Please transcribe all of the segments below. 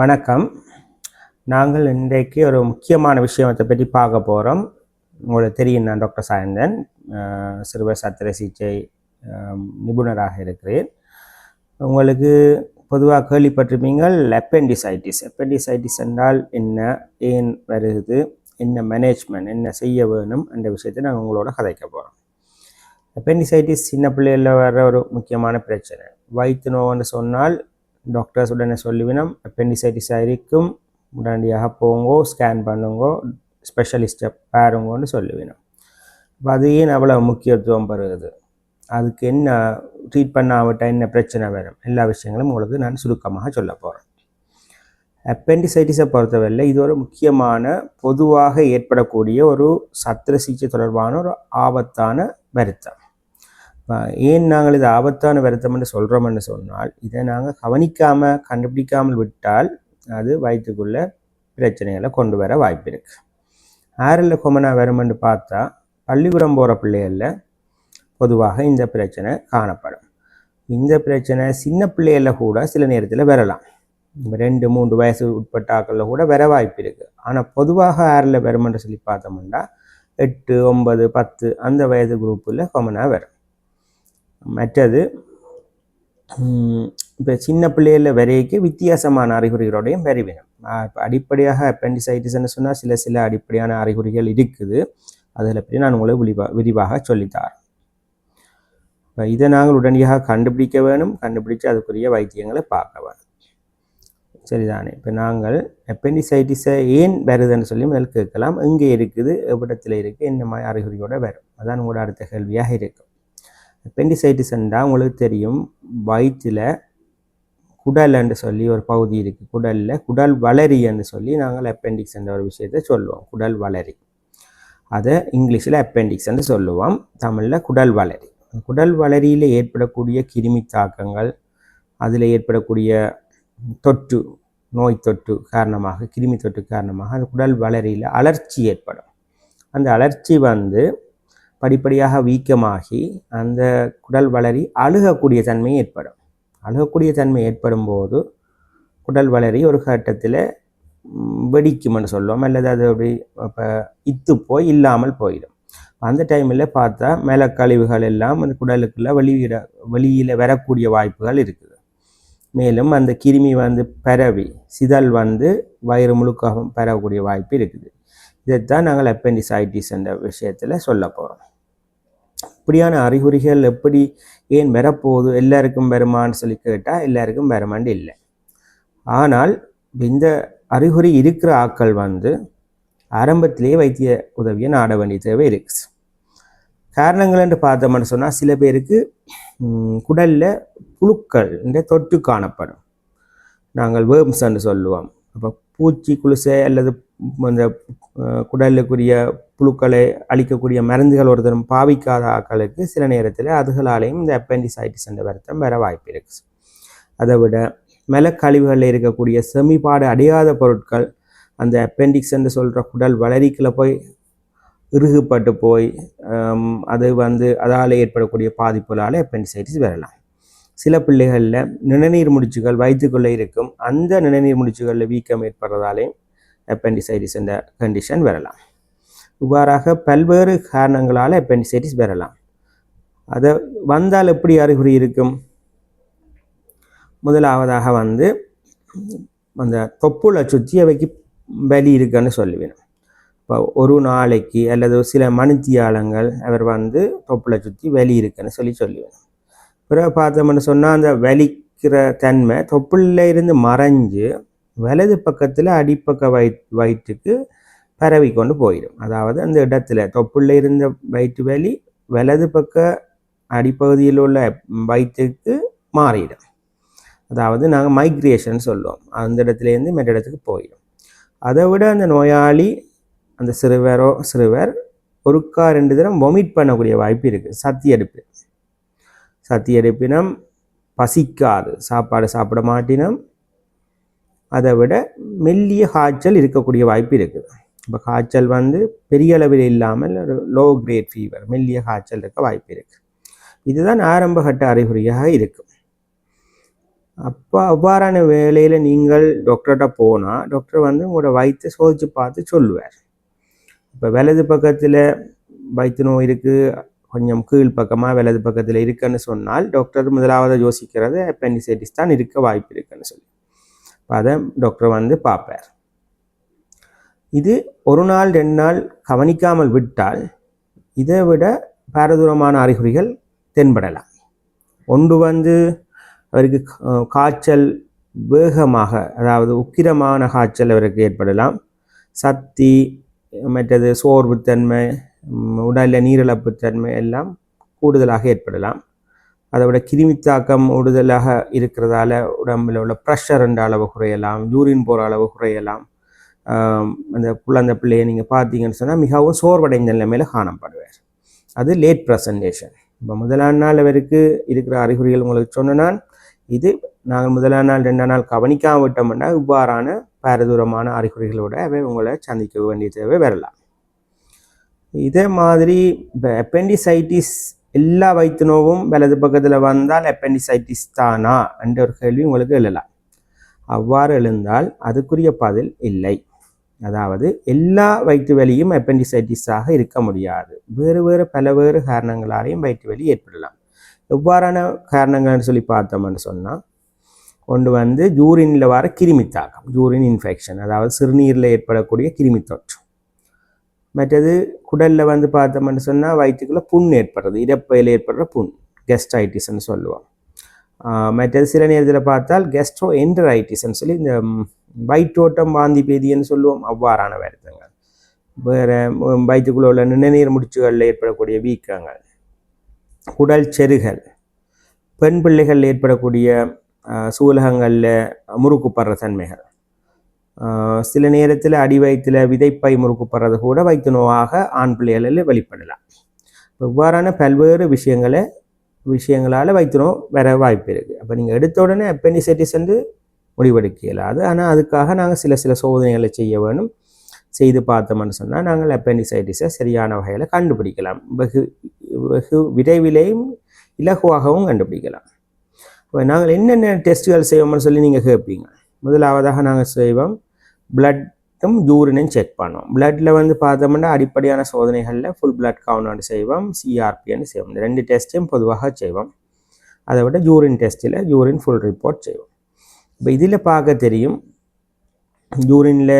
வணக்கம். நாங்கள் இன்றைக்கு ஒரு முக்கியமான விஷயத்தை பற்றி பார்க்க போகிறோம் உங்களுக்கு தெரியும் நான் டாக்டர் சாயந்தன். சிறுவர் சத்திர சிகிச்சை நிபுணராக இருக்கிறேன். உங்களுக்கு பொதுவாக கேள்விப்பட்டிருப்பீங்கள் அப்பெண்டிசைட்டிஸ் அப்பெண்டிசைட்டிஸ் என்றால் என்ன ஏன் வருகுது என்ன மேனேஜ்மெண்ட் என்ன செய்ய வேணும் என்ற விஷயத்தை நாங்கள் உங்களோட கதைக்க போகிறோம் அப்பெண்டிசைட்டிஸ் சின்ன பிள்ளைகளில் வர ஒரு முக்கியமான பிரச்சனை. வயிற்று நோவுன்னு சொன்னால் டாக்டர்ஸ் உடனே சொல்லிவினோம் அப்பெண்டிசைட்டிஸ் இருக்கும். உடனடியாக போங்கோ ஸ்கேன் பண்ணுங்கோ ஸ்பெஷலிஸ்ட்டை பாருங்கன்னு சொல்லுவினோம் அப்போ அது ஏன் அவ்வளோ முக்கியத்துவம் பெறுகிறது? அதுக்கு என்ன ட்ரீட் பண்ணாவிட்டால் என்ன பிரச்சனை வரும்? எல்லா விஷயங்களும் உங்களுக்கு நான் சுருக்கமாக சொல்ல போகிறேன் அப்பெண்டிசைட்டிஸை பொறுத்தவரையில் இது ஒரு முக்கியமான பொதுவாக ஏற்படக்கூடிய ஒரு சத்திர சிகிச்சை தொடர்பான ஒரு ஆபத்தான வருத்தம். ஏன் நாங்கள் இது ஆபத்தான வருத்தம் என்று சொல்கிறோம்னு சொன்னால் இதை நாங்கள் கவனிக்காமல் கண்டுபிடிக்காமல் விட்டால் அது வயிற்றுக்குள்ள பிரச்சனைகளை கொண்டு வர வாய்ப்பு இருக்குது ஆறில் கொமனா வருமென்று பார்த்தா பள்ளிக்கூடம் போகிற பிள்ளைகளில் பொதுவாக இந்த பிரச்சனை காணப்படும். இந்த பிரச்சனை சின்ன பிள்ளைகளில் கூட சில நேரத்தில் வரலாம். ரெண்டு மூன்று வயசு உட்பட்ட ஆக்களில் கூட வர வாய்ப்பு இருக்குது ஆனால் பொதுவாக ஆறில் வருமென்று சொல்லி பார்த்தோம்னா எட்டு ஒன்பது பத்து அந்த வயது குரூப்பில் கொமனாக வரும். மற்றது இப்போ சின்ன பிள்ளைகளில் வரைக்கு வித்தியாசமான அறிகுறிகளோடையும் வரைவினம் இப்போ அடிப்படையாக அப்பெண்டிசைட்டிஸ்ன்னு சொன்னால் சில சில அடிப்படையான அறிகுறிகள் இருக்குது. அதில் பற்றி நான் உங்களை விரிவாக விரிவாக சொல்லித்தார். இப்போ இதை நாங்கள் உடனடியாக கண்டுபிடிக்க வேணும். கண்டுபிடிச்சு அதுக்குரிய வைத்தியங்களை பார்க்க வேணும். சரிதானே? இப்போ நாங்கள் அப்பெண்டிசைட்டிஸை ஏன் வருதுன்னு சொல்லி முதல் கேட்கலாம். எங்கே இருக்குது? எவ்விடத்தில் இருக்குது? என்ன மாதிரி அறிகுறியோடு வரும்? அதான் உங்களோட அடுத்த கேள்வியாக இருக்கும். அப்பெண்டிசைட்டிஸ்ன்றா உங்களுக்கு தெரியும் வயிற்றில் குடல்ன்னு சொல்லி ஒரு பகுதி இருக்குது குடலில் குடல் வளரின்னு சொல்லி நாங்கள் அப்பெண்டிக்ஸ் என்ற ஒரு விஷயத்தை சொல்லுவோம். குடல் வளரி. அதை இங்கிலீஷில் அப்பெண்டிக்ஸ்ன்னு சொல்லுவோம். தமிழில் குடல் வளரி. குடல் வளரியில் ஏற்படக்கூடிய கிருமி தாக்கங்கள் அதில் ஏற்படக்கூடிய தொற்று நோய் தொற்று காரணமாக கிருமி தொற்று காரணமாக அந்த குடல் வளரியில் அலர்ச்சி ஏற்படும். அந்த அலர்ச்சி வந்து படிப்படியாக வீக்கமாகி அந்த குடல் வளரி அழுகக்கூடிய தன்மை ஏற்படும். அழுகக்கூடிய தன்மை ஏற்படும் போது குடல் வளரி ஒரு கட்டத்தில் வெடிக்கும்னு சொல்லுவோம். அல்லது அது அப்படி இப்போ இத்து போய் இல்லாமல் போயிடும். அந்த டைமில் பார்த்தா மேலக்கழிவுகள் எல்லாம் அந்த குடலுக்குள்ள வெளியிட வெளியில் வரக்கூடிய வாய்ப்புகள் இருக்குது. மேலும் அந்த கிருமி வந்து பரவி சிதல் வந்து வயிறு முழுக்க பரவக்கூடிய வாய்ப்பு இருக்குது. இதைத்தான் நாங்கள் அப்பெண்டிசைட்டிஸ் என்ற விஷயத்தில் சொல்ல போகிறோம் இப்படியான அறிகுறிகள் எப்படி ஏன் வரப்போகுது? எல்லாருக்கும் வருமான்னு சொல்லி கேட்டால் எல்லாருக்கும் வருமானு இல்லை. ஆனால் இந்த அறிகுறி இருக்கிற ஆட்கள் வந்து ஆரம்பத்திலேயே வைத்திய உதவியை நாட வேண்டிய தேவை இருக்கு. காரணங்கள் என்று பார்த்தோம்னு சொன்னால் சில பேருக்கு குடலில் புழுக்கள் என்ற தொற்று காணப்படும். நாங்கள் வேர்ம்ஸ் என்று சொல்லுவோம். அப்போ பூச்சி குளிசை அல்லது அந்த குடலுக்குரிய புழுக்களை அழிக்கக்கூடிய மருந்துகள் ஒருத்தரும் பாவிக்காத ஆக்களுக்கு சில நேரத்தில் அதுகளாலேயும் இந்த அப்பெண்டிசைட்டிஸ் என்ற வருத்தம் வர வாய்ப்பு இருக்கு. அதை விட மலக்கழிவுகளில் இருக்கக்கூடிய செமிபாடு அடையாத பொருட்கள் அந்த அப்பெண்டிக்ஸ் என்று சொல்கிற குடல் வளரிக்கில் போய் இறுகுப்பட்டு போய் அது வந்து அதால் ஏற்படக்கூடிய பாதிப்புகளால் அப்பெண்டிசைட்டிஸ் வரலாம். சில பிள்ளைகளில் நிணநீர் முடிச்சுகள் வயிற்றுக்குள்ளே இருக்கும். அந்த நிணநீர் முடிச்சுகளில் வீக்கம் ஏற்படுறதாலேயும் அப்பெண்டிசைட்டிஸ் என்ற கண்டிஷன் வரலாம். இவ்வாறாக பல்வேறு காரணங்களால் அப்பெண்டிசைட்டிஸ் பெறலாம். அதை வந்தால் எப்படி அறிகுறி இருக்கும்? முதலாவதாக வந்து அந்த தொப்புளை சுற்றி அவைக்கு வலி இருக்குன்னு சொல்லுவேன். இப்போ ஒரு நாளைக்கு அல்லது சில மணித்தியாலங்கள் அவர் வந்து தொப்புளை சுற்றி வலி இருக்குன்னு சொல்லி சொல்லுவேன். பிறகு பார்த்தோம்னு சொன்னால் அந்த வலிக்கிற தன்மை தொப்புளில் இருந்து மறைஞ்சு வலது பக்கத்தில் அடிப்பக்க வயிற் வயிற்றுக்கு பரவி கொண்டு போயிடும். அதாவது அந்த இடத்துல தொப்புள்ள இருந்த வயிற்று வலி வலது பக்க அடிப்பகுதியில் உள்ள வயிற்றுக்கு மாறிடும். அதாவது நாங்கள் மைக்ரேஷன் சொல்லுவோம். அந்த இடத்துலேருந்து மற்ற இடத்துக்கு போயிடும். அதை விட அந்த நோயாளி அந்த சிறுவரோ சிறுவர் ஒருக்கா ரெண்டு தினம் வொமிட் பண்ணக்கூடிய வாய்ப்பு இருக்குது சத்தி எடுப்பு. சத்தி பசிக்காது. சாப்பாடு சாப்பிட மாட்டினம். அதை விட மெல்லிய காய்ச்சல் இருக்கக்கூடிய வாய்ப்பு இருக்குது. இப்போ காய்ச்சல் வந்து பெரிய அளவில் இல்லாமல் ஒரு லோ கிரேட் ஃபீவர் மெல்லிய காய்ச்சல் இருக்க வாய்ப்பு இருக்குது இதுதான் ஆரம்ப கட்ட அறிகுறியாக இருக்கும் அப்போ அவ்வாறான வேலையில் நீங்கள் டாக்டர்கிட்ட போனால் டாக்டர் வந்து உங்களோட வயிற்றை சோதித்து பார்த்து சொல்லுவார். இப்போ வலது பக்கத்தில் வயிற்று நோய் இருக்குது கொஞ்சம் கீழ் பக்கமாக வலது பக்கத்தில் இருக்குன்னு சொன்னால் டாக்டர் முதலாவது யோசிக்கிறது அப்பெண்டிசைட்டிஸ் தான் இருக்க வாய்ப்பு இருக்குன்னு சொல்லி. அதை டாக்டர் வந்து பார்ப்பார். இது ஒரு நாள் ரெண்டு நாள் கவனிக்காமல் விட்டால் இதை விட பாரதூரமான அறிகுறிகள் தென்படலாம். ஒன்று வந்து அவருக்கு காய்ச்சல் வேகமாக அதாவது உக்கிரமான காய்ச்சல் அவருக்கு ஏற்படலாம். சக்தி மற்றது சோர்வுத்தன்மை ம், உடலில் நீரிழப்புத்தன்மை எல்லாம் கூடுதலாக ஏற்படலாம். அதை விட கிருமி தாக்கம் கூடுதலாக இருக்கிறதால உடம்பில் உள்ள ப்ரெஷர் என்ற அளவு குறையலாம் யூரின் போகிற அளவு குறையலாம். அந்த குழந்தை பிள்ளையை நீங்கள் பார்த்தீங்கன்னு சொன்னால் மிகவும் சோர்வடைந்த நிலைமையில் காணப்படுவார். அது லேட் ப்ரெசன்டேஷன் இப்போ முதலாம் நாள் அவருக்கு இருக்கிற அறிகுறிகள் உங்களுக்கு சொன்னனால் இது நாங்கள் முதலாம் நாள் ரெண்டாம் நாள் கவனிக்காம விட்டோம்னா இவ்வாறான பாரதூரமான அறிகுறிகளோட அவை உங்களை சந்திக்க வேண்டிய தேவை வரலாம். இதே மாதிரி இப்போ அப்பெண்டிசைட்டிஸ் எல்லா வயிற்று நோவும் வலது பக்கத்தில் வந்தால் அப்பெண்டிசைட்டிஸ் தானா? என்ற ஒரு கேள்வி உங்களுக்கு எழலாம். அவ்வாறு எழுந்தால் அதுக்குரிய பதில் இல்லை. அதாவது எல்லா வயிற்று வலியும் அப்பெண்டிசைட்டிஸாக இருக்க முடியாது. வேறு வேறு பல வேறு காரணங்களாலையும் வயிற்று வலி ஏற்படலாம். எவ்வாறான காரணங்கள்னு சொல்லி பார்த்தோம்னு சொன்னால் ஒன்று வந்து யூரினில் வர கிருமி தாக்கம் யூரின் இன்ஃபெக்ஷன் அதாவது சிறுநீரில் ஏற்படக்கூடிய கிருமி தொற்று. மற்றது குடலில் வந்து பார்த்தோம்னு சொன்னால் வயிற்றுக்குள்ளே புண் ஏற்படுறது இறப்பையில் ஏற்படுற புண் கெஸ்டைட்டிஸ்ன்னு சொல்லுவோம். மற்றது சில நேரத்தில் பார்த்தால் கெஸ்ட்ரோ என்டரைட்டிஸ்ன்னு சொல்லி இந்த வயிற்றோட்டம் வாந்தி பேதின்னு சொல்லுவோம். அவ்வாறான வருத்தங்கள். வேறு வயிற்றுக்குள்ள உள்ள நிணநீர் முடிச்சுகளில் ஏற்படக்கூடிய வீக்கங்கள். குடல் செருகல். பெண் பிள்ளைகள் ஏற்படக்கூடிய சூலகங்களில் முறுக்குப்படுற தன்மைகள். சில நேரத்தில் அடி வயிற்றில் விதைப்பை முறுக்குப்படுறது கூட வயிற்று நோவாக ஆண் பிள்ளைகளில் வெளிப்படலாம். இவ்வாறான பல்வேறு விஷயங்களை விஷயங்களால் வயிற்று நோய் வர வாய்ப்பு இருக்குது அப்போ நீங்கள் எடுத்த உடனே அப்பெண்டிசைட்டிஸ் வந்து முடிவெடுக்க இயலாது ஆனால் அதுக்காக நாங்கள் சில சில சோதனைகளை செய்ய வேணும். செய்து பார்த்தோம்னு சொன்னால் நாங்கள் அப்பெண்டிசைட்டிஸை சரியான வகையில் கண்டுபிடிக்கலாம். வெகு வெகு விரைவிலேயும் இலகுவாகவும் கண்டுபிடிக்கலாம். இப்போ நாங்கள் என்னென்ன டெஸ்ட்டுகள் செய்வோம்னு சொல்லி நீங்கள் கேட்பீங்க முதலாவதாக நாங்கள் செய்வோம் பிளட்டும் யூரினும் செக் பண்ணுவோம். பிளட்டில் வந்து பார்த்தோம்னா அடிப்படையான சோதனைகளில் ஃபுல் பிளட் கவுண்ட் செய்வோம் சிஆர்பின்னு செய்வோம். இந்த ரெண்டு டெஸ்ட்டையும் பொதுவாக செய்வோம். அதை விட யூரின் டெஸ்ட்டில் யூரின் ஃபுல் ரிப்போர்ட் செய்வோம். இப்போ இதில் பார்க்க தெரியும். யூரினில்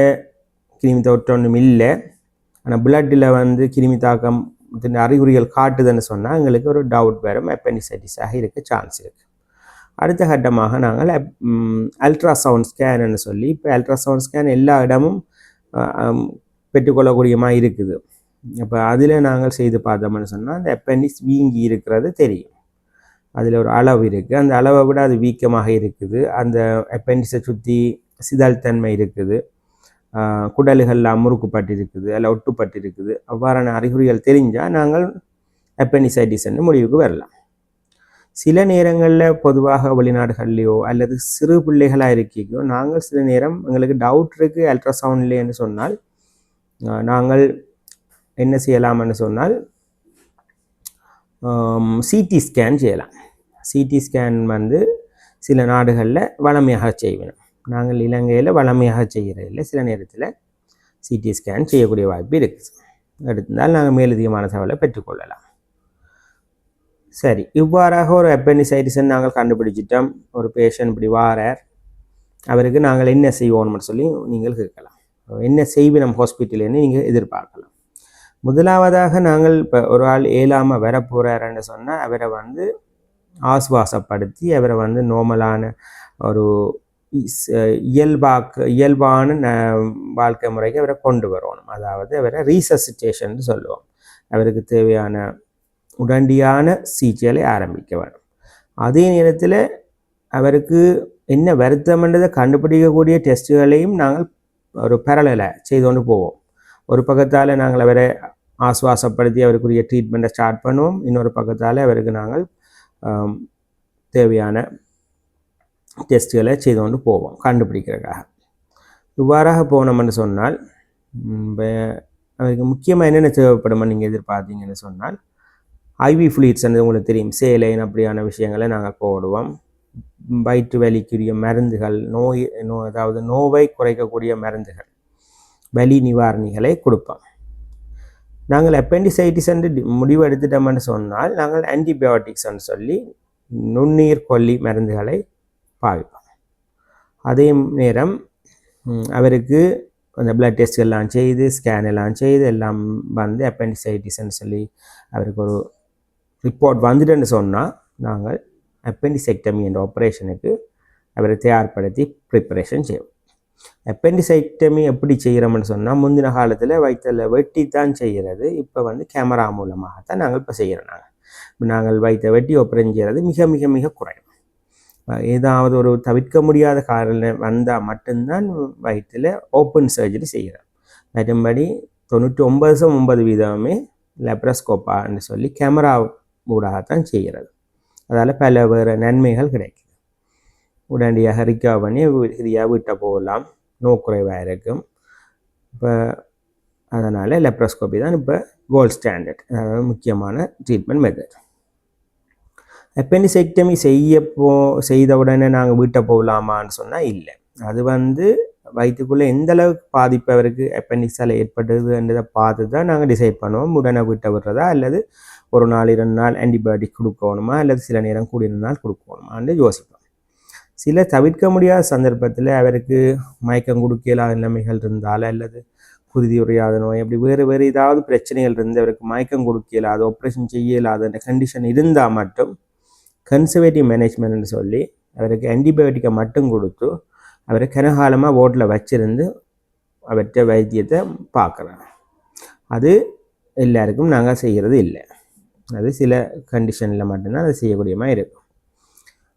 கிருமி தொற்று ஒன்றும் இல்லை. ஆனால் பிளட்டில் வந்து கிருமி தாக்கம் அறிகுறிகள் காட்டுதுன்னு சொன்னால் எங்களுக்கு ஒரு டவுட் வரும். அப்பெண்டிசைட்டிஸாக இருக்க சான்ஸ் இருக்குது அடுத்த கட்டமாக நாங்கள் அல்ட்ராசவுண்ட் ஸ்கேன்னு சொல்லி இப்போ அல்ட்ராசவுண்ட் ஸ்கேன் எல்லா இடமும் பெற்றுக்கொள்ளக்கூடியமாக இருக்குது. அப்போ அதில் நாங்கள் செய்து பார்த்தோம்னு சொன்னால் அந்த அப்பெண்டிக்ஸ் வீங்கி இருக்கிறது தெரியும். அதில் ஒரு அளவு இருக்குது அந்த அளவை விட அது வீக்கமாக இருக்குது. அந்த அப்பெண்டிஸை சுற்றி சிதழ்த்தன்மை இருக்குது. ஆஹ் குடல்கள்லாம் முறுக்குப்பட்டிருக்குது அல்ல ஒட்டுப்பட்டிருக்குது. அவ்வாறான அறிகுறிகள் தெரிஞ்சால் நாங்கள் அப்பெண்டிசைட்டிஸ்ன்னு முடிவுக்கு வரலாம். சில நேரங்களில் பொதுவாக வெளிநாடுகள்லையோ அல்லது சிறு பிள்ளைகளாக இருக்கீங்களோ நாங்கள் சில நேரம் எங்களுக்கு டவுட் இருக்குது அல்ட்ராசவுண்ட்லேன்னு சொன்னால் நாங்கள் என்ன செய்யலாம்னு சொன்னால் சிடி ஸ்கேன் செய்யலாம். சிடி ஸ்கேன் வந்து சில நாடுகளில் வளமையாக செய்வேன். நாங்கள் இலங்கையில் வளமையாக செய்கிறதில்ல சில நேரத்தில் சிடி ஸ்கேன் செய்யக்கூடிய வாய்ப்பு இருக்குது எடுத்திருந்தால் நாங்கள் மேலதிகமான தகவலை பெற்றுக்கொள்ளலாம் சரி இவ்வாறாக ஒரு அப்பெண்டிசைட்டிஸை நாங்கள் கண்டுபிடிச்சிட்டோம். ஒரு பேஷண்ட் இப்படி வாரார். அவருக்கு நாங்கள் என்ன செய்வோம்னு சொல்லி நீங்கள் கேட்கலாம். என்ன செய்வினம் ஹாஸ்பிட்டல்னு நீங்கள் எதிர்பார்க்கலாம். முதலாவதாக நாங்கள் இப்போ ஒரு ஆள் ஏழாமல் வர போகிறாருன்னு சொன்னால் அவரை வந்து ஆசுவாசப்படுத்தி அவரை வந்து நோமலான ஒரு இஸ்- இயல்பாக்கு இயல்பான ந வாழ்க்கை முறைக்கு அவரை கொண்டு வரணும். அதாவது அவரை ரீசசிட்டேஷன் சொல்லுவோம். அவருக்கு தேவையான உடனடியான சிகிச்சைகளை ஆரம்பிக்க வேணும். அதே நேரத்தில் அவருக்கு என்ன வருத்தம்ன்றதை கண்டுபிடிக்கக்கூடிய டெஸ்ட்டுகளையும் நாங்கள் ஒரு பரலலை செய்து கொண்டு போவோம். ஒரு பக்கத்தால் நாங்கள் அவரை ஆசுவாசப்படுத்தி அவருக்குரிய ட்ரீட்மெண்ட்டை ஸ்டார்ட் பண்ணுவோம். இன்னொரு பக்கத்தால் அவருக்கு நாங்கள் தேவையான டெஸ்ட்டுகளை செய்து கொண்டு போவோம் கண்டுபிடிக்கிறதுக்காக. இவ்வாறாக போனோம்னு சொன்னால் அதுக்கு அவருக்கு முக்கியமாக என்னென்ன தேவைப்படும் நீங்கள் எதிர்பார்த்தீங்கன்னு சொன்னால் ஐவி ஃப்ளூயிட்ஸ் உங்களுக்கு தெரியும். சேலைன் அப்படியான விஷயங்களை நாங்கள் போடுவோம். வயிற்று வலிக்குரிய மருந்துகள் நோய் நோ அதாவது நோவை குறைக்கக்கூடிய மருந்துகள் வலி நிவாரணிகளை கொடுப்போம். நாங்கள் அப்பெண்டிசைட்டிஸ் என்று முடிவு எடுத்துட்டோம்னு சொன்னால் நாங்கள் ஆன்டிபயோட்டிக்ஸ்ன்னு சொல்லி நுண்ணீர் கொல்லி மருந்துகளை பாவிப்போம். அதே நேரம் அவருக்கு அந்த பிளட் டெஸ்ட் எல்லாம் செய்து ஸ்கேன் எல்லாம் செய்து எல்லாம் வந்து அப்பெண்டிசைட்டிஸ்ன்னு சொல்லி அவருக்கு ஒரு ரிப்போர்ட் வந்துட்டுன்னு சொன்னால் நாங்கள் அப்பெண்டிசெக்டமி என்ற ஆப்ரேஷனுக்கு அவரை தயார்படுத்தி ப்ரிப்பரேஷன் செய்வோம். அப்பெண்டிசைட்டமி எப்படி செய்கிறோம்னு சொன்னால் முந்தின காலத்தில் வயிற்றில் வெட்டி தான் செய்கிறது இப்போ வந்து கேமரா மூலமாகத்தான் நாங்கள் இப்போ செய்கிறோம் நாங்கள் இப்போ நாங்கள் வயிற்றை வெட்டி ஆப்ரேஷன் செய்கிறது மிக மிக மிக குறையும் ஏதாவது ஒரு தவிர்க்க முடியாத காரணம் வந்தால் மட்டும்தான் வயிற்றில் ஓப்பன் சர்ஜரி செய்கிறோம் மற்றபடி தொண்ணூற்றி ஒன்பது ஒன்பது வீதமே லெப்ரஸ்கோப்பான்னு சொல்லி கேமரா ஊடாகத்தான் செய்கிறது அதால் பல வேறு நன்மைகள் கிடைக்கும். உடனடியாக ரிக்கவர் பண்ணி ஃப்ரீயாக வீட்டை போகலாம். நோக்குறைவாக இருக்கும். இப்போ அதனால் லெப்ரோஸ்கோபி தான் இப்போ கோல்ட் ஸ்டாண்டர்ட் அதாவது முக்கியமான ட்ரீட்மெண்ட் மெத்தட் அப்பெண்டிசெக்டமி செய்ய போ செய்த உடனே நாங்கள் வீட்டை போகலாமான்னு சொன்னால் இல்லை. அது வந்து வயிற்றுக்குள்ளே எந்த அளவுக்கு பாதிப்பு அவருக்கு அப்பெண்டிக்ஸால் ஏற்பட்டதுன்றதை பார்த்து தான் நாங்கள் டிசைட் பண்ணுவோம். உடனே வீட்டை விடுறதா அல்லது ஒரு நாள் இரண்டு நாள் ஆன்டிபயோட்டிக் கொடுக்கணுமா அல்லது சில நேரம் கூடிய நாள் கொடுக்கணுமான்னு யோசிப்போம். சில தவிர்க்க முடியாத சந்தர்ப்பத்தில் அவருக்கு மயக்கம் கொடுக்கலாத நிலைமைகள் இருந்தால் அல்லது குருதி உரையாத நோய் அப்படி வேறு வேறு ஏதாவது பிரச்சனைகள் இருந்து அவருக்கு மயக்கம் கொடுக்கலாது ஆப்ரேஷன் செய்யலாத கண்டிஷன் இருந்தால் மட்டும் கன்சர்வேட்டிவ் மேனேஜ்மெண்ட்னு சொல்லி அவருக்கு ஆன்டிபயோட்டிக்கை மட்டும் கொடுத்து அவரை கனகாலமாக ஓட்டில் வச்சிருந்து அவற்றை வைத்தியத்தை பார்க்குறோம் அது எல்லாருக்கும் நாங்கள் செய்கிறது இல்லை. அது சில கண்டிஷனில் மட்டும்தான் அது செய்யக்கூடியமாக இருக்கும்.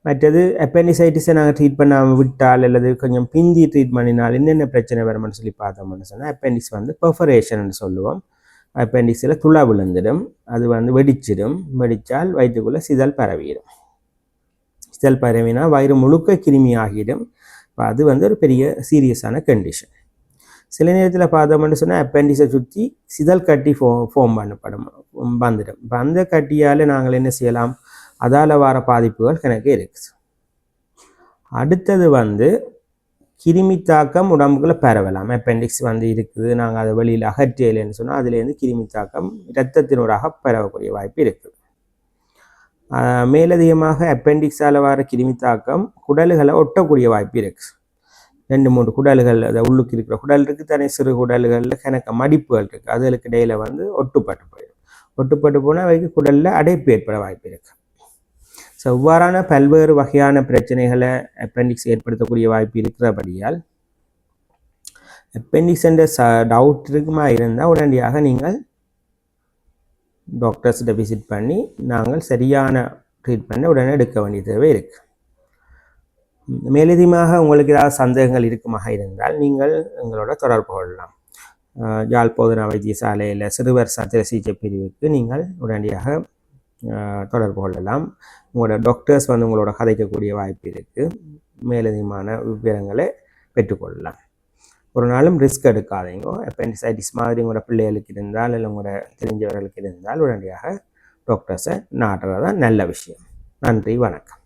மற்றது அப்பெண்டிசைட்டிஸை நாங்கள் ட்ரீட் பண்ணாமல் விட்டால் அல்லது கொஞ்சம் பிந்தி ட்ரீட் பண்ணினால் என்னென்ன பிரச்சனை வரும்னு சொல்லி பார்த்தோம்னு சொன்னால் அப்பெண்டிக்ஸ் வந்து பெர்ஃபரேஷன் சொல்லுவோம். அப்பெண்டிக்ஸில் துளா விழுந்துடும். அது வந்து வெடிச்சிடும். வெடித்தால் வயிற்றுக்குள்ளே சிதல் பரவிடும். சிதல் பரவினா வயிறு முழுக்க கிருமி ஆகிடும் அது வந்து ஒரு பெரிய சீரியஸான கண்டிஷன் சில நேரத்தில் பார்த்தோம்னு சொன்னால் அப்பெண்டிக்ஸை சுற்றி சிதல் கட்டி ஃபோ ஃபோம் பண்ணப்படும் வந்துடும். இப்போ அந்த கட்டியால் நாங்கள் என்ன செய்யலாம்? அதால் வர பாதிப்புகள் கணக்கு இருக்குது அடுத்தது வந்து கிருமி தாக்கம் உடம்புக்குள்ள பரவலாம். அப்பெண்டிக்ஸ் வந்து இருக்குது. நாங்கள் அதை வெளியில் அகற்றியலைன்னு சொன்னால் அதுலேருந்து கிருமி தாக்கம் இரத்தத்தினூடாக பரவக்கூடிய வாய்ப்பு இருக்குது மேலதிகமாக அப்பெண்டிக்ஸால் வர கிருமி தாக்கம் குடல்களை ஒட்டக்கூடிய வாய்ப்பு இருக்குது ரெண்டு மூணு குடல்கள் அதை உள்ளுக்கு இருக்கிற குடல் இருக்குது தனி சிறு குடல்களில் கணக்க மடிப்புகள் இருக்குது அதுகளுக்கு இடையில் வந்து ஒட்டுப்பட்டு போயிடும். ஒட்டுப்பட்டு போனால் அவைக்கு குடலில் அடைப்பு ஏற்பட வாய்ப்பு இருக்குது ஸோ இவ்வாறான பல்வேறு வகையான பிரச்சனைகளை அப்பெண்டிக்ஸ் ஏற்படுத்தக்கூடிய வாய்ப்பு இருக்கிறபடியால் அப்பெண்டிக்ஸ் என்ற ச டவுட் இருக்குமா இருந்தால் உடனடியாக நீங்கள் டாக்டர்ஸ்கிட்ட விசிட் பண்ணி நாங்கள் சரியான ட்ரீட்மெண்ட்டை உடனே எடுக்க வேண்டிய தேவை இருக்குது மேலதிகமாக உங்களுக்கு ஏதாவது சந்தேகங்கள் இருக்குமாக இருந்தால் நீங்கள் எங்களோட தொடர்பு கொள்ளலாம். யாழ்ப்போதனா வைத்தியசாலையில் சிறுவர் சத்திர சிகிச்சை பிரிவுக்கு நீங்கள் உடனடியாக தொடர்பு கொள்ளலாம் உங்களோட டாக்டர்ஸ் வந்து உங்களோட கதைக்கக்கூடிய வாய்ப்பு இருக்குது மேலதிகமான விவரங்களை பெற்றுக்கொள்ளலாம். ஒரு நாளும் ரிஸ்க் எடுக்காதீங்க. அப்பெண்டிசைட்டிஸ் மாதிரி உங்களோட பிள்ளைகளுக்கு இருந்தால் இல்லை உங்களோட தெரிஞ்சவர்களுக்கு இருந்தால் உடனடியாக டாக்டர்ஸை நாடுறது தான் நல்ல விஷயம். நன்றி வணக்கம்.